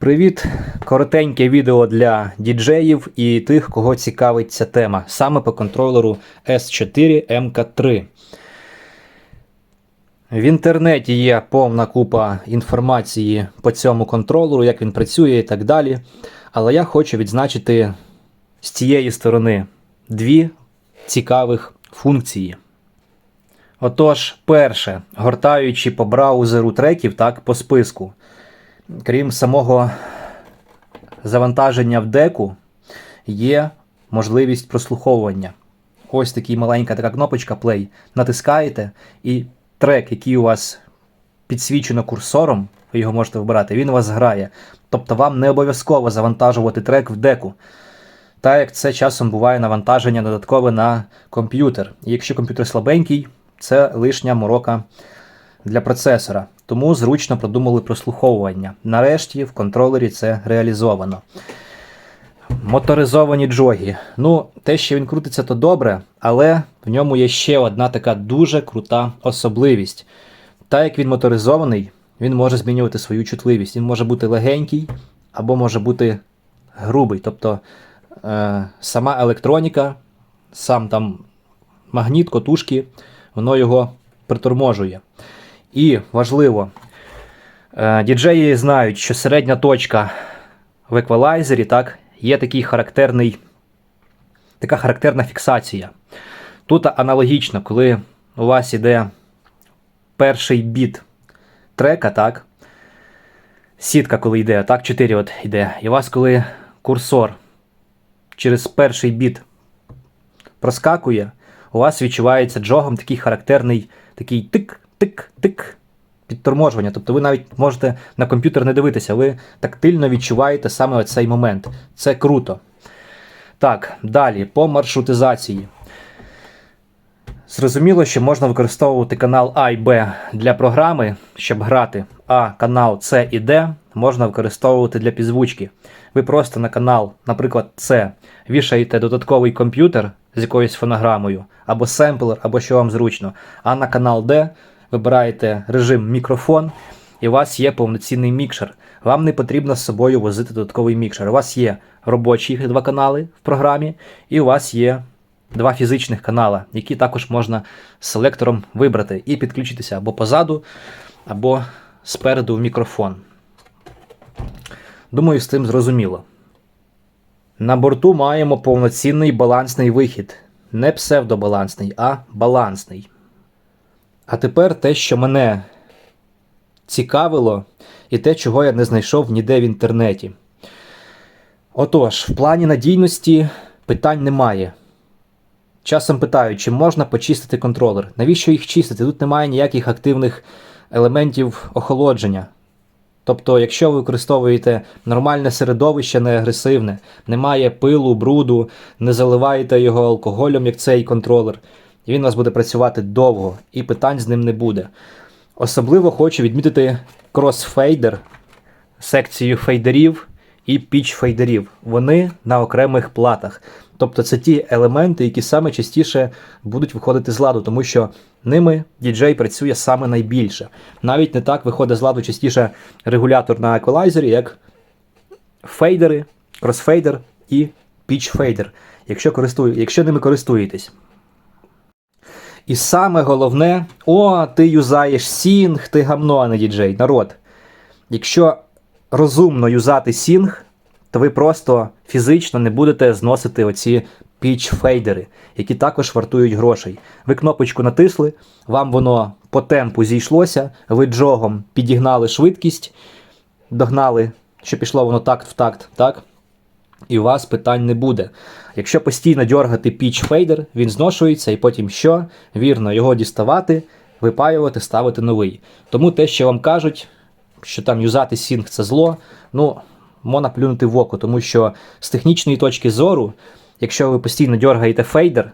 Привіт! Коротеньке відео для діджеїв і тих, кого цікавить ця тема, саме по контролеру S4 MK3. В інтернеті є повна купа інформації по цьому контролеру, як він працює і так далі. Але я хочу відзначити з цієї сторони дві цікавих функції. Отож, перше, гортаючи по браузеру треків, так, по списку, крім самого завантаження в деку, є можливість прослуховування. Ось такий маленька така кнопочка Play. Натискаєте, і трек, який у вас підсвічено курсором, ви його можете вибирати, він у вас грає. Тобто вам не обов'язково завантажувати трек в деку. Так як це часом буває навантаження додаткове на комп'ютер. І якщо комп'ютер слабенький, це лишня морока для процесора. Тому зручно продумали прослуховування. Нарешті в контролері це реалізовано. Моторизовані джогі. Ну, те, що він крутиться, то добре, але в ньому є ще одна така дуже крута особливість. Так як він моторизований, він може змінювати свою чутливість. Він може бути легенький або може бути грубий. Тобто е, сама електроніка, сам там магніт, котушки, воно його приторможує. І важливо, е, діджеї знають, що середня точка в еквалайзері так, є такий характерний, така характерна фіксація. Тут аналогічно, коли у вас іде перший біт трека, так, сітка, коли йде, так, 4 от йде, і у вас, коли курсор через перший біт проскакує, у вас відчувається джогом такий характерний такий тик-тик-тик підторможування. Тобто ви навіть можете на комп'ютер не дивитися, ви тактильно відчуваєте саме цей момент. Це круто. Так, далі по маршрутизації. Зрозуміло, що можна використовувати канал А і Б для програми, щоб грати, а канал С і Д можна використовувати для підзвучки. Ви просто на канал, наприклад, С, вішаєте додатковий комп'ютер з якоюсь фонограмою, або семплер, або що вам зручно. А на канал Д вибираєте режим мікрофон, і у вас є повноцінний мікшер. Вам не потрібно з собою возити додатковий мікшер. У вас є робочі два канали в програмі, і у вас є два фізичних канала, які також можна селектором вибрати і підключитися або позаду, або спереду в мікрофон. Думаю, з тим зрозуміло. На борту маємо повноцінний балансний вихід. Не псевдобалансний, а балансний. А тепер те, що мене цікавило, і те, чого я не знайшов ніде в інтернеті. Отож, в плані надійності питань немає. Часом питають, чи можна почистити контролер. Навіщо їх чистити? Тут немає ніяких активних елементів охолодження. Тобто, якщо ви використовуєте нормальне середовище, не агресивне, немає пилу, бруду, не заливаєте його алкоголем, як цей контролер, він у вас буде працювати довго і питань з ним не буде. Особливо хочу відмітити кросфейдер, секцію фейдерів і піч фейдерів. Вони на окремих платах. Тобто це ті елементи, які саме частіше будуть виходити з ладу, тому що ними діджей працює саме найбільше. Навіть не так виходить з ладу частіше регулятор на еквалайзері, як фейдери, кросфейдер і піч-фейдер, якщо, користує, якщо ними користуєтесь. І саме головне, о, ти юзаєш сінг, ти гамно, а не діджей. Народ. Якщо розумно юзати сінг, то ви просто фізично не будете зносити оці піч-фейдери, які також вартують грошей. Ви кнопочку натисли, вам воно по темпу зійшлося, ви джогом підігнали швидкість, догнали, що пішло воно такт в такт, так? І у вас питань не буде. Якщо постійно дергати піч-фейдер, він зношується, і потім що? Вірно, його діставати, випаювати, ставити новий. Тому те, що вам кажуть, що там юзати сінг це зло, ну, можна плюнути в око, тому що з технічної точки зору, якщо ви постійно дергаєте фейдер,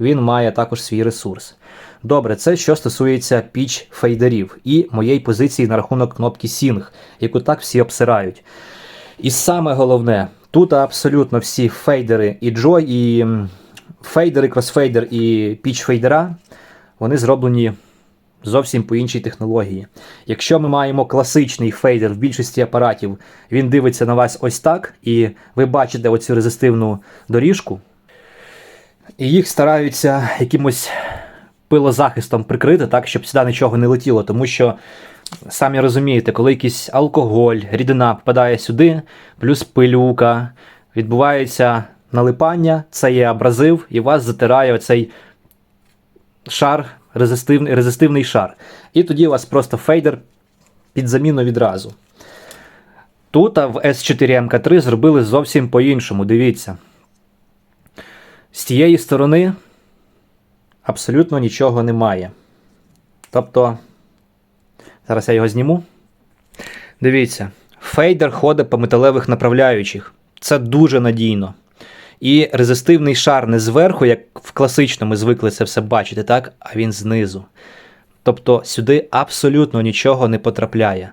він має також свій ресурс. Добре, це що стосується піч фейдерів і моєї позиції на рахунок кнопки Sync, яку так всі обсирають. І саме головне, тут абсолютно всі фейдери і Joy, і фейдери, кросфейдер і піч фейдера, вони зроблені зовсім по іншій технології. Якщо ми маємо класичний фейдер в більшості апаратів, він дивиться на вас ось так, і ви бачите оцю резистивну доріжку, і їх стараються якимось пилозахистом прикрити, так, щоб сюди нічого не летіло, тому що. Самі розумієте, коли якийсь алкоголь, рідина попадає сюди, плюс пилюка, відбувається налипання, це є абразив, і вас затирає оцей шар, резистивний, резистивний шар. І тоді у вас просто фейдер під заміну відразу. Тут в S4MK3 зробили зовсім по-іншому. Дивіться. З тієї сторони абсолютно нічого немає. Тобто, зараз я його зніму. Дивіться, фейдер ходить по металевих направляючих. Це дуже надійно. І резистивний шар не зверху, як в класичному звикли це все бачити, так? а він знизу. Тобто сюди абсолютно нічого не потрапляє.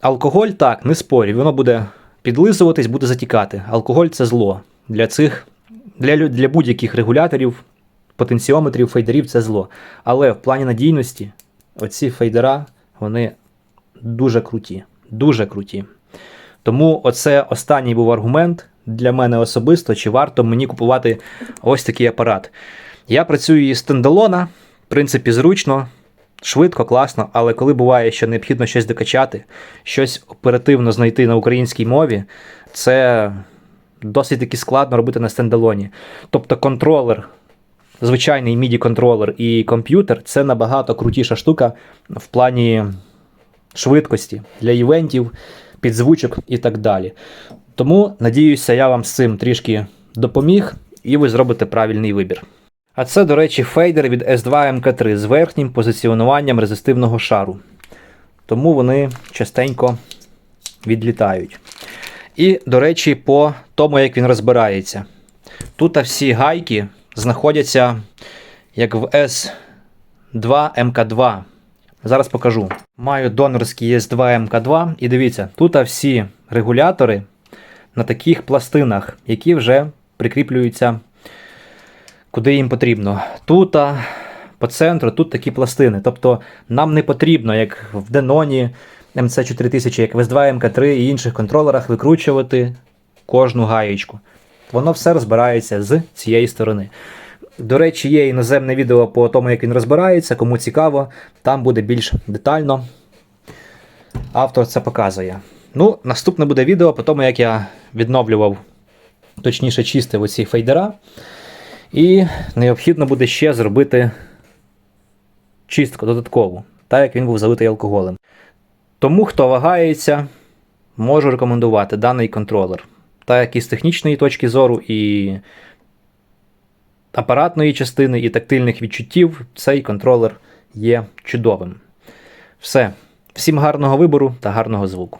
Алкоголь так, не спорю, воно буде підлизуватись, буде затікати. Алкоголь це зло. Для цих, для, для будь-яких регуляторів, потенціометрів, фейдерів це зло. Але в плані надійності, оці фейдера, вони дуже круті. Дуже круті. Тому оце останній був аргумент для мене особисто, чи варто мені купувати ось такий апарат. Я працюю із стендалона, в принципі, зручно, швидко, класно, але коли буває, що необхідно щось докачати, щось оперативно знайти на українській мові, це досить таки складно робити на стендалоні. Тобто контролер, звичайний MIDI контролер і комп'ютер це набагато крутіша штука в плані швидкості для івентів, підзвучок і так далі. Тому, надіюся, я вам з цим трішки допоміг, і ви зробите правильний вибір. А це, до речі, фейдер від S2 MK3 з верхнім позиціонуванням резистивного шару. Тому вони частенько відлітають. І, до речі, по тому, як він розбирається. Тут всі гайки знаходяться як в S2 MK2. Зараз покажу. Маю донорський S2 MK2, і дивіться, тут всі регулятори на таких пластинах, які вже прикріплюються куди їм потрібно. Тут по центру тут такі пластини. Тобто нам не потрібно, як в Деноні MC4000, як в S2 MK3 і інших контролерах, викручувати кожну гаєчку. Воно все розбирається з цієї сторони. До речі, є іноземне відео по тому, як він розбирається, кому цікаво, там буде більш детально. Автор це показує. Ну, наступне буде відео по тому, як я відновлював, точніше, чистив оці фейдера. І необхідно буде ще зробити чистку додаткову, так як він був залитий алкоголем. Тому, хто вагається, можу рекомендувати даний контролер. Так і з технічної точки зору, і апаратної частини, і тактильних відчуттів, цей контролер є чудовим. Все. Всім гарного вибору та гарного звуку.